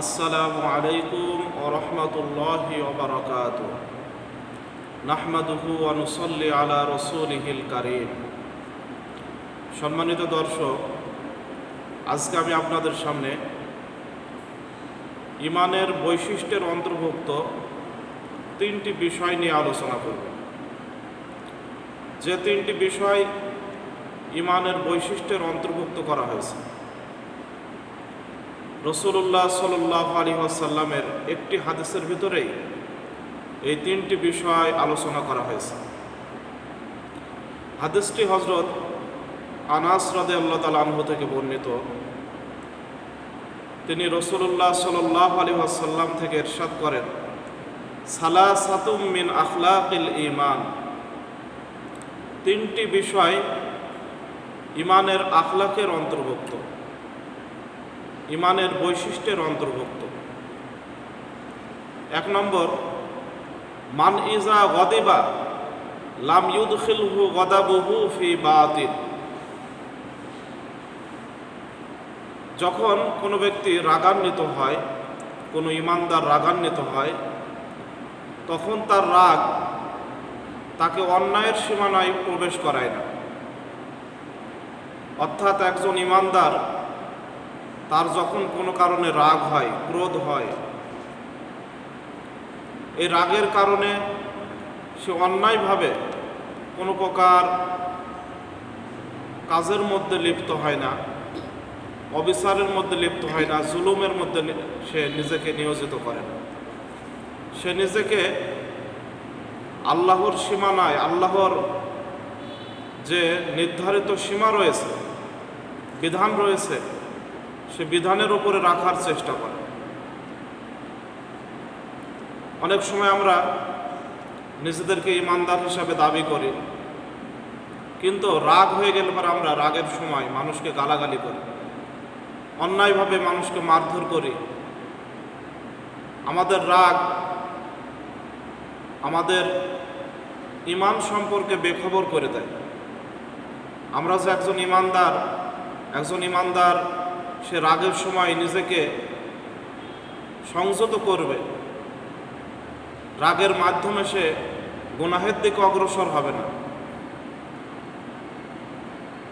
আসসালামু আলাইকুম ও রহমতুল্লাহি ওবরাকাত নাহমাদুহু অনুসল্লি আলা রসুলিহিল কারিম। সম্মানিত দর্শক, আজকে আমি আপনাদের সামনে ইমানের বৈশিষ্ট্যের অন্তর্ভুক্ত তিনটি বিষয় নিয়ে আলোচনা করব। যে তিনটি বিষয় ইমানের বৈশিষ্ট্যের অন্তর্ভুক্ত করা হয়েছে। রসুল্লাহ সাল্লাহ আলী আসাল্লামের একটি হাদিসের ভিতরেই এই তিনটি বিষয় আলোচনা করা হয়েছে। হাদিসটি হজরত আনাস রাদে আল্লাহ তালাহ থেকে বর্ণিত। তিনি রসুল্লাহ সাল্লাহ আলী আসাল্লাম থেকে এরশাদ করেন সালা সাতুম মিন আখলাকিল ইমান তিনটি বিষয় ইমানের আখলাকের অন্তর্ভুক্ত। ইমানের বৈশিষ্ট্যের অন্তর্ভুক্ত। এক নম্বর, মান ইজা গদিবা, লাম ইউদখিলহু গদাবহু ফি বাতিল যখন কোনো ব্যক্তি রাগান্বিত হয়, কোনো ইমানদার রাগান্বিত হয়, তখন তার রাগ তাকে অন্যায়ের সীমানায় প্রবেশ করায় না। অর্থাৎ একজন ইমানদার তার যখন কোনো কারণে রাগ হয়, ক্রোধ হয়, এই রাগের কারণে সে অন্যায়ভাবে কোনো প্রকার কাজের মধ্যে লিপ্ত হয় না, অবিচারের মধ্যে লিপ্ত হয় না, জুলুমের মধ্যে সে নিজেকে নিয়োজিত করে না। সে নিজেকে আল্লাহর সীমানায়, আল্লাহর যে নির্ধারিত সীমা রয়েছে, বিধান রয়েছে সে বিধানের উপরে রাখার চেষ্টা করে। অনেক সময় আমরা নিজেদেরকে ইমানদার হিসাবে দাবি করি, কিন্তু রাগ হয়ে গেলে পর আমরা রাগের সময় মানুষকে গালাগালি করি, অন্যায়ভাবে মানুষকে মারধর করি। আমাদের রাগ আমাদের ইমান সম্পর্কে বেখবর করে দেয়। আমরা যে একজন ইমানদার একজন ইমানদার সে রাগের সময় নিজেকে সংযত করবে। রাগের মাধ্যমে সে গুনাহের দিকে অগ্রসর হবে না।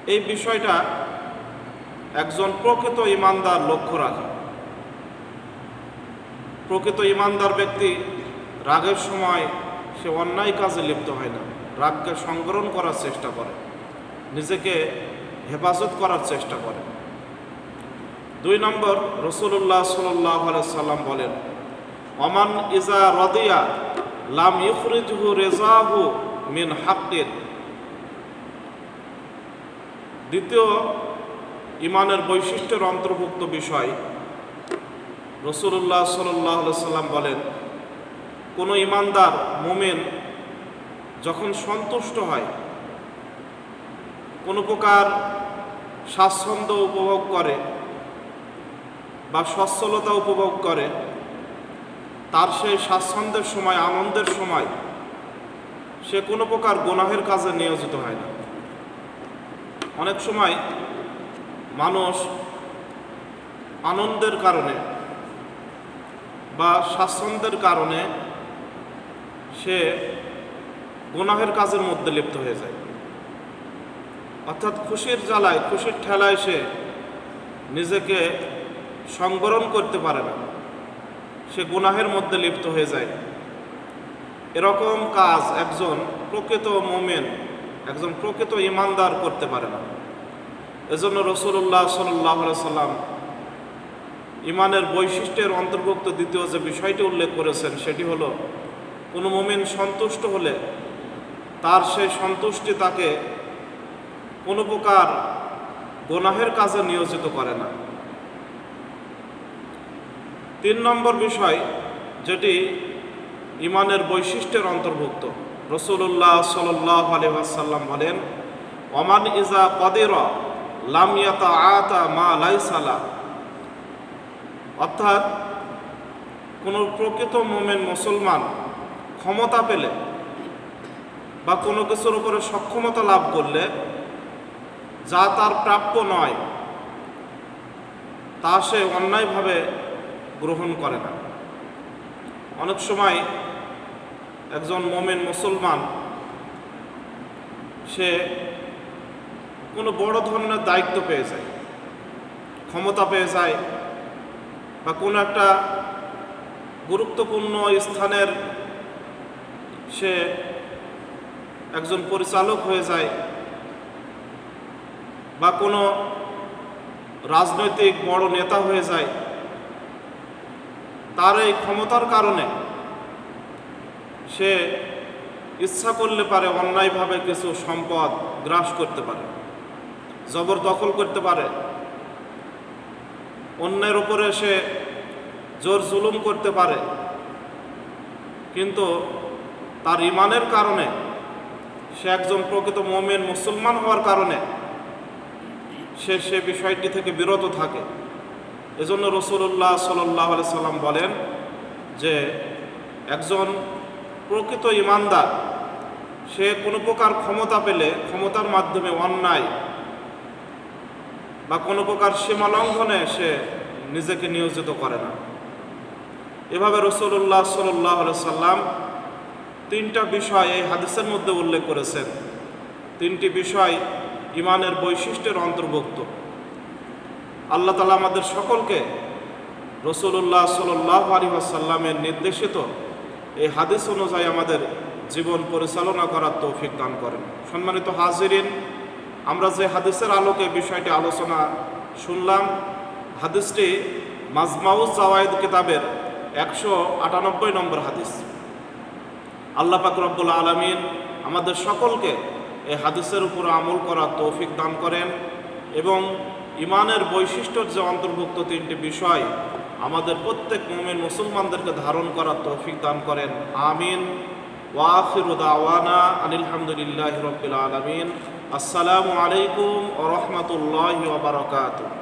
এই বিষয়টা একজন প্রকৃত ইমানদার লক্ষ্য রাখে। প্রকৃত ইমানদার ব্যক্তি রাগের সময় সে অন্যায় কাজে লিপ্ত হয় না। রাগকে সংগ্রহণ করার চেষ্টা করে। নিজেকে হেফাজত করার চেষ্টা করে। দুই নম্বর রসুল্লাহ সাল্লাহ সাল্লাম বলেন অমান ইজা রদিয়া লাম ইফরিজহু রেজাহু মিন হাক্কিন। দ্বিতীয় ইমানের বৈশিষ্ট্যের অন্তর্ভুক্ত বিষয় রসুল্লাহ সাল্লাহ সাল্লাম বলেন, কোনো ইমানদার মোমেন যখন সন্তুষ্ট হয়, কোনো প্রকার স্বাচ্ছন্দ্য উপভোগ করে বা সচ্ছলতা উপভোগ করে, তার সেই স্বাচ্ছন্দ্যের সময়, আনন্দের সময়, সে কোনো প্রকার গোনাহের কাজে নিয়োজিত হয় না। অনেক সময় মানুষ আনন্দের কারণে বা স্বাচ্ছন্দ্যের কারণে সে গুনাহের কাজের মধ্যে লিপ্ত হয়ে যায়। অর্থাৎ খুশির জ্বালায়, খুশির ঠেলায় সে নিজেকে সংবরণ করতে পারে না। সে গুনাহের মধ্যে লিপ্ত হয়ে যায়। এরকম কাজ একজন প্রকৃত মোমেন, একজন প্রকৃত ইমানদার করতে পারে না। এজন্য রসুল্লাহ সাল্লাহ সাল্লাম ইমানের বৈশিষ্ট্যের অন্তর্ভুক্ত দ্বিতীয় যে বিষয়টি উল্লেখ করেছেন, সেটি হলো, কোনো মোমেন সন্তুষ্ট হলে তার সেই সন্তুষ্টি তাকে কোনো প্রকার গোনাহের কাজে নিয়োজিত করে না। তিন নম্বর বিষয় যেটি ইমানের বৈশিষ্ট্যের অন্তর্ভুক্ত। রসুল্লাহ সাল্লাহ আলহাসাল্লাম বলেন, ওমান ইজা কদের লামিয়াতা আতা মা লাইসালা অর্থাৎ, কোনো প্রকৃত মোমেন মুসলমান ক্ষমতা পেলে বা কোনো কিছুর উপরে সক্ষমতা লাভ করলে যা তার প্রাপ্য নয়, তা সে অন্যায়ভাবে গ্রহণ করে না। অনেক সময় একজন মোমেন মুসলমান, সে কোনো বড় ধরনের দায়িত্ব পেয়ে যায়, ক্ষমতা পেয়ে যায় বা কোনো একটা গুরুত্বপূর্ণ স্থানের সে একজন পরিচালক হয়ে যায় বা কোনো রাজনৈতিক বড় নেতা হয়ে যায় তার এই ক্ষমতার কারণে সে ইচ্ছা করলে পারে অন্যায়ভাবে কিছু সম্পদ গ্রাস করতে পারে, জবরদখল করতে পারে। অন্যের উপরে সে জোর জুলুম করতে পারে। কিন্তু তার ইমানের কারণে সে একজন প্রকৃত মোমেন মুসলমান হওয়ার কারণে সে সে বিষয়টি থেকে বিরত থাকে। এজন্য রসুল্লাহ সাল্লাহ সাল্লাম বলেন যে একজন প্রকৃত ইমানদার, সে কোনো প্রকার ক্ষমতা পেলে, ক্ষমতার মাধ্যমে অন্যায় বা কোনো প্রকার সীমা লঙ্ঘনে সে নিজেকে নিয়োজিত করে না। এভাবে রসুল্লাহ সাল্লাহ সাল্লাম তিনটা বিষয় এই হাদিসের মধ্যে উল্লেখ করেছেন। তিনটি বিষয় ইমানের বৈশিষ্ট্যের অন্তর্ভুক্ত। আল্লাহ তালা আমাদের সকলকে রসুল্লাহ সাল্লাহ আলী আসাল্লামের নির্দেশিত এই হাদিস অনুযায়ী আমাদের জীবন পরিচালনা করার তৌফিক দান করেন। সম্মানিত হাজিরিন, আমরা যে হাদিসের আলোকে বিষয়টি আলোচনা শুনলাম, হাদিসটি মাজমাউজ জাওয়ায়দ কিতাবের একশো আটানব্বই নম্বর হাদিস। আল্লাহ পাক রব্বুল আলমিন আমাদের সকলকে এই হাদিসের উপর আমল করার তৌফিক দান করেন এবং ইমানের বৈশিষ্ট্যর যে অন্তর্ভুক্ত তিনটি বিষয়, আমাদের প্রত্যেক মুমিন মুসলমানদেরকে ধারণ করার তৌফিক দান করেন। আমিন। ওয়াফির আনিলহামদুলিল্লাহ রবিল আলমিন। আসসালামু আলাইকুম ও রহমতুল্লাহ